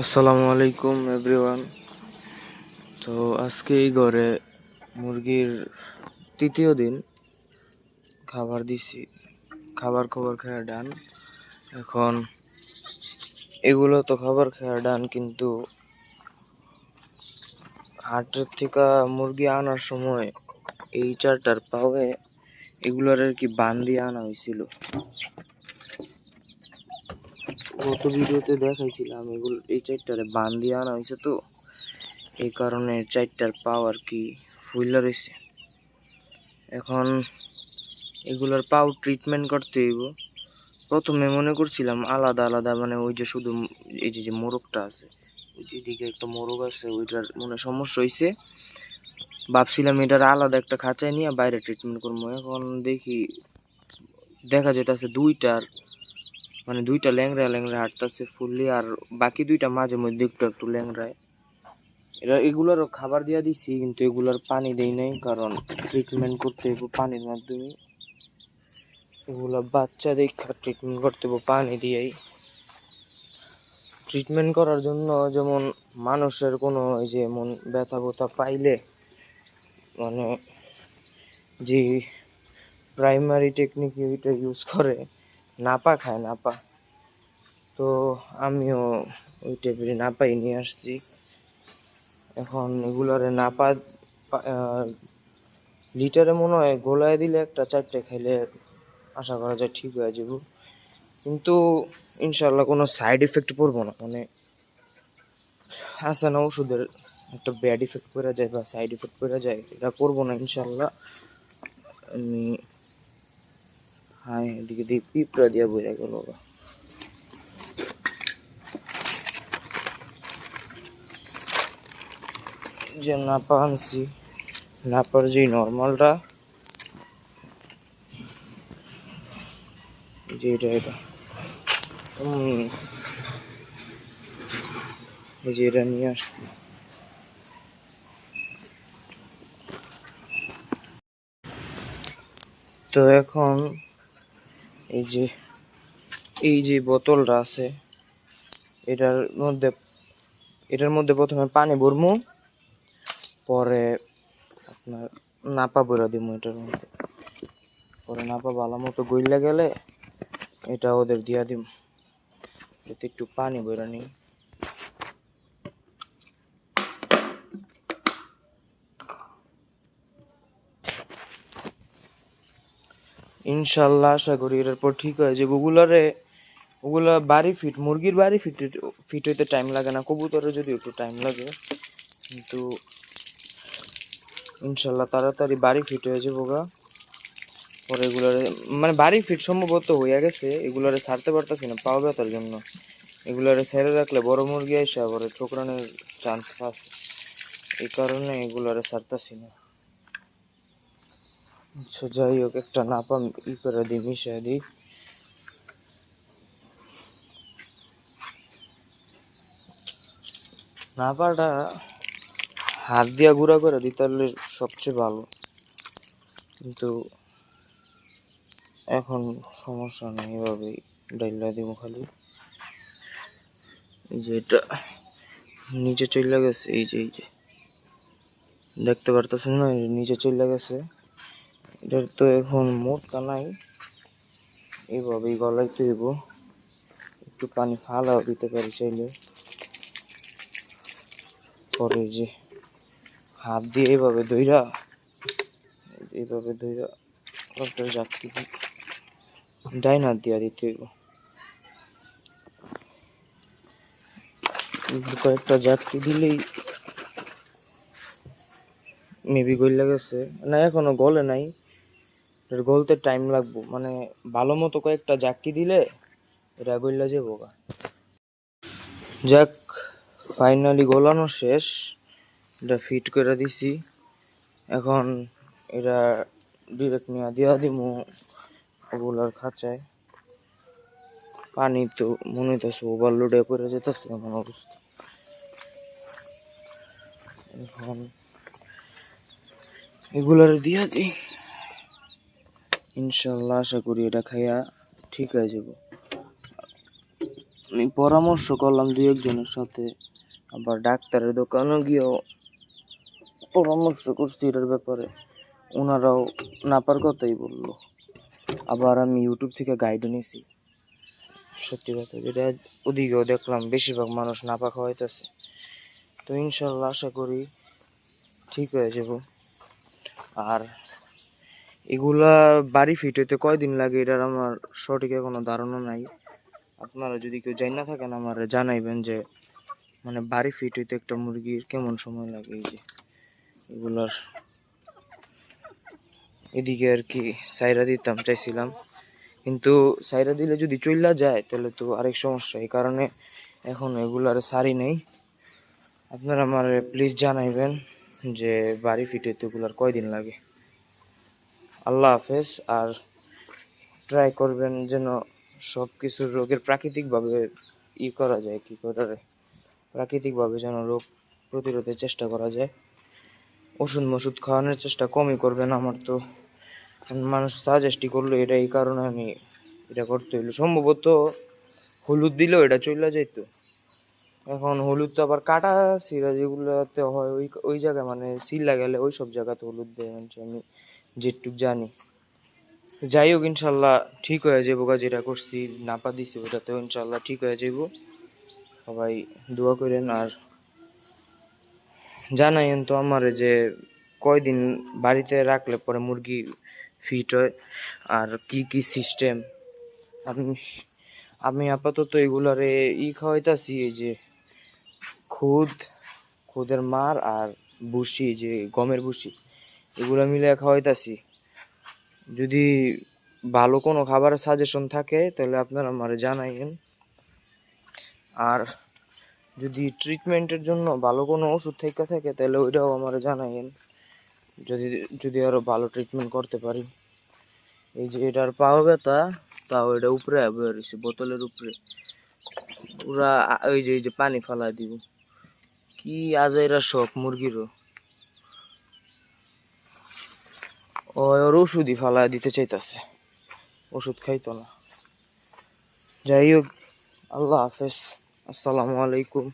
আসসালামু আলাইকুম এভরিওয়ান তো আজকে এই ঘরে মুরগির তৃতীয় দিন খাবার দিছি। খাবার খাবার খেয়ে ডান। এখন এগুলো তো খাবার খেয়ে ডান, কিন্তু হাটের থেকে মুরগি আনার সময় এই চারটার পাওয়ে এগুলোর আর কি বান দিয়ে আনা হয়েছিল। গত ভিডিওতে দেখাইছিলাম, এগুলো এই চারটারে বান দিয়ে আনা হয়েছে তো। এই কারণে চারটার পাও আর কি ফুইলা রয়েছে এখন এগুলোর পাও ট্রিটমেন্ট করতে হইব। প্রথমে মনে করছিলাম আলাদা আলাদা মানে ওই যে শুধু এই যে যে মোরগটা আছে এদিকে একটা মোরগ আছে, ওইটার মনে সমস্যা হয়েছে ভাবছিলাম এটার আলাদা একটা খাঁচায় নিয়ে বাইরে ট্রিটমেন্ট করব। এখন দেখি, দেখা যেতেছে দুইটার মানে দুইটা ল্যাংরা ল্যাংরা হাঁটতেছে ফুললি, আর বাকি দুইটা মাঝে মধ্যে একটু একটু ল্যাংড়ায়। এরা এগুলোর খাবার দিয়া দিছি, কিন্তু এগুলোর পানি দেই নাই, কারণ ট্রিটমেন্ট করতে হইব পানির মাধ্যমে। এগুলো বাচ্চা দেখা ট্রিটমেন্ট করতে হইব পানি দিয়েই। ট্রিটমেন্ট করার জন্য যেমন মানুষের কোনো ওই যে এমন ব্যথা ব্যথা পাইলে মানে যে প্রাইমারি টেকনিক ওইটা ইউজ করে নাপা খায়, নাপা। তো আমিও ওই টাইপের নাপাই নিয়ে আসছি। এখন এগুলারে নাপা লিটারে মনে হয় গোলায় দিলে একটা চারটে খাইলে আশা করা যায় ঠিক হয়ে যাব। কিন্তু ইনশাল্লাহ কোনো সাইড এফেক্ট পড়ব না। মানে আছে না ওষুধের একটা ব্যাড ইফেক্ট করে যায় বা সাইড এফেক্ট করে যায়, এটা করব না ইনশাল্লাহ আমি হ্যাঁ এদিকে দিয়ে পিঁপড়া দিয়া বোঝা গেল যে নাপা আনছি নাপার যে নর্মালটা। যে এটা এটা। এই যে এটা নিয়ে আসছি। তো এখন এই যে এই যে বোতলটা আছে, এটার মধ্যে এটার মধ্যে প্রথমে পানি ভরমু, পরে আপনার নাপা বইরা দিব এটার মধ্যে। পরে নাপা ভালো মতো গইলা গেলে এটা ওদের দিয়া দিব একটু পানি বইরা নিই। ইনশাল্লাহ আশা করি এটার পর ঠিক হয়ে যাবে। ওগুলারে, ওগুলা বাড়ি ফিট মুরগির বাড়ি ফিট ফিট হইতে টাইম লাগে না, কবুতরের যদি একটু টাইম লাগে, কিন্তু ইনশাল্লাহ তাড়াতাড়ি বাড়ি ফিট হয়ে যাব গা। পরে এগুলারে মানে বাড়ি ফিট সম্ভবত হয়ে গেছে, এগুলারে ছাড়তে পারতেছি না পাওয়া ব্যথার জন্য। এগুলারে ছেড়ে রাখলে বড় মুরগি এসে আবার ঠোকরানোর চান্স আছে। এই কারণে এগুলারে ছাড়তেছি না। আচ্ছা যাই হোক, একটা নাপা ই করে দিই, মিশিয়ে দিই। নাপাটা হাত দিয়া গুঁড়া করে দিই, তাহলে সবচেয়ে ভালো। কিন্তু এখন সমস্যা নেই, এভাবেই ডাইলা দিব খালি। এই যে এটা নিচে চলে গেছে, এই যে এই যে। দেখতে পারতেছেন না নিচে চলে গেছে। এটার তো এখন মোটকা নাই। এইভাবেই গলায় তুইব একটু পানি ফালাও দিতে পারি চাইলে। পরে যে হাত দিয়ে এইভাবে যে এইভাবে ধইরা একটা জাতকি ডাইন হাত দিয়া দিতে হইব। কয়েকটা জাতকি দিলেই মেবি গইলা গেছে। না, এখনও গলে নাই। এটার গলতে টাইম লাগবো। মানে ভালো মতো কয়েকটা জাক্কি দিলে এটা গইলা যাব গা যাক ফাইনালি গলানো শেষ। এটা ফিট করে দিছি। এখন এটা ডিরেক্ট নিয়ে দিয়া দিমু ওগুলার খাঁচায়। পানি তো মনে হইতেছে ওভারলোডে করে যেতেছে, এমন অবস্থা। এখন এগুলার দিয়া দিই। ইনশাল্লাহ আশা করি এটা খাইয়া ঠিক হয়ে যাব। আমি পরামর্শ করলাম দু একজনের সাথে, আবার ডাক্তারের দোকানেও গিয়েও পরামর্শ করছি এটার ব্যাপারে। ওনারাও নাপার কথাই বলল। আবার আমি ইউটিউব থেকে গাইডও নিয়েছি সত্যি কথা যেটা ওদিকেও দেখলাম, বেশিরভাগ মানুষ নাপা খাওয়াইতেছে। তো ইনশাল্লাহ আশা করি ঠিক হয়ে যাব। আর এগুলা বাড়ি ফিট হইতে কয়দিন লাগে এটার আমার সঠিক কোনো ধারণা নাই। আপনারা যদি কেউ জানি থাকেন, আমার জানাইবেন যে মানে বাড়ি ফিট হইতে একটা মুরগির কেমন সময় লাগে এই যে, এগুলার। এদিকে আর কি সাইরা দিতাম, চাইছিলাম। কিন্তু সাইরা দিলে যদি চইলা যায়, তাহলে তো আরেক সমস্যা। এই কারণে এখন এগুলার সারি নেই। আপনারা আমার প্লিজ জানাইবেন যে, বাড়ি ফিট হইতে এগুলার কয়দিন লাগে। আল্লাহ হাফেজ, আর ট্রাই করবেন যেন সব কিছু রোগের প্রাকৃতিকভাবে ই করা যায়, কি করে প্রাকৃতিকভাবে যেন রোগ প্রতিরোধের চেষ্টা করা যায়। ওষুধ মষুধ খাওয়ানোর চেষ্টা কমই করবেন আমার তো। মানুষ সাজেস্টই করল এটা এই কারণে আমি এটা করতে হইল। সম্ভবত হলুদ দিলেও এটা চলে যেত এখন হলুদ তো আবার কাটা, সিরা যেগুলোতে হয়, ওই ওই জায়গায় মানে সিল্লা গেলে ওই সব জায়গাতে হলুদ দেয়, আমি যেটুক জানি। যাই হোক, ইনশাল্লাহ ঠিক হয়ে যাব গা, যেটা করছি, নাপা দিছি ওটাতেও ইনশাল্লাহ ঠিক হয়ে যাব সবাই দোয়া করেন আর জানাইন তো আমার যে কয়দিন বাড়িতে রাখলে পরে মুরগি ফিট হয়, আর কি কি সিস্টেম আমি আমি আপাতত এগুলারে ই খাওয়াইতাছি, এই যে খুদ, খুদের মার আর বুসি যে গমের বুসি এগুলো মিলে খাওয়াইতাছি। যদি ভালো কোনো খাবারের সাজেশন থাকে, তাহলে আপনারা আমার জানাইন আর যদি ট্রিটমেন্টের জন্য ভালো কোনো ওষুধ থেকে থাকে, তাহলে ওইটাও আমার জানাইন যদি যদি আরও ভালো ট্রিটমেন্ট করতে পারি। এই যে এটার পাও ব্যথা, তাও এটা উপরে বের হয়েছে বোতলের উপরে। পুরা ওই যে, এই যে পানি ফালা দিব। কি আজাইরা শখ, মুরগিরও? ও ওর ওষুধই ফালা দিতে চাইতাছে। ওষুধ খাইতো না। যাই হোক, আল্লাহ হাফেজ। আসসালামু আলাইকুম।